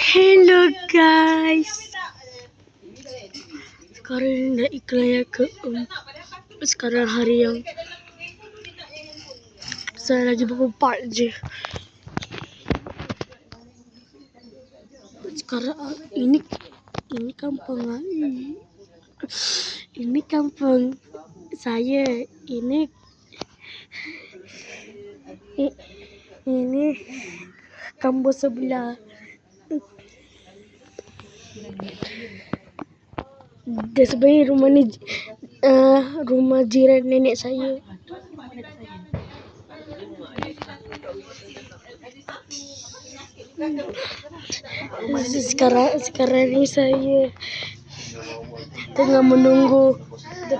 Hello guys. Sekarang dah iklan yang ke sekarang hari yang saya lagi berempat je. Sekarang ah, ini ini kampung ah, ini, kampung saya. Ini ini kampung sebelah. Dan sebenarnya rumah ni uh, rumah jiran nenek saya. Sekarang sekarang ni saya tengah menunggu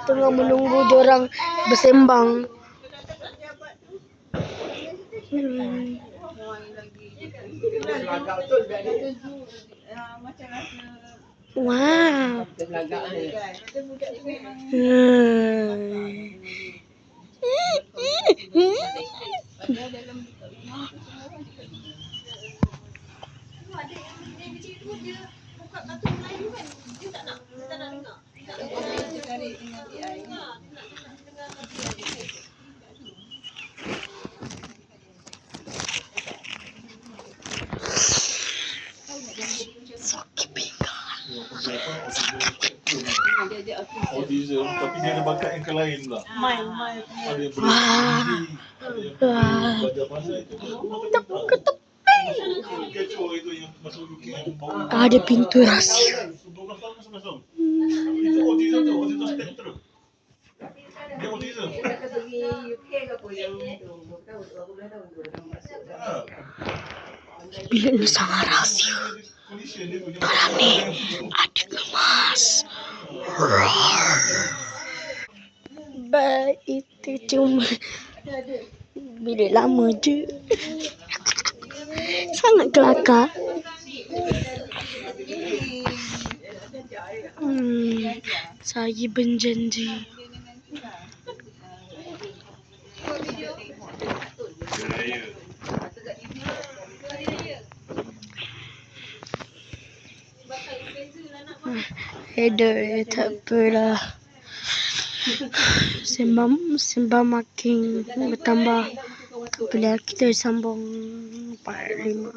tengah menunggu orang bersembang. Hmm. Wow. Hmm. Sakit Autism tapi dia ada bakat yang lain pula. Mai, mai. Ada yang boleh Wah. ada yang belajar bahasa itu. Ada pintu rahsia. 12 tahun 11 tahun. Itu autism tu, autism spectrum. Dia autism. Bilik ni sangat rahsia. Malam ni ada kemas. Roar. Baik itu cuma bilik lama je. Sangat kelakar. Hmm, saya berjanji. Ada tak apalah. Sembang sembang makin bertambah. Bila kita sambung part lima.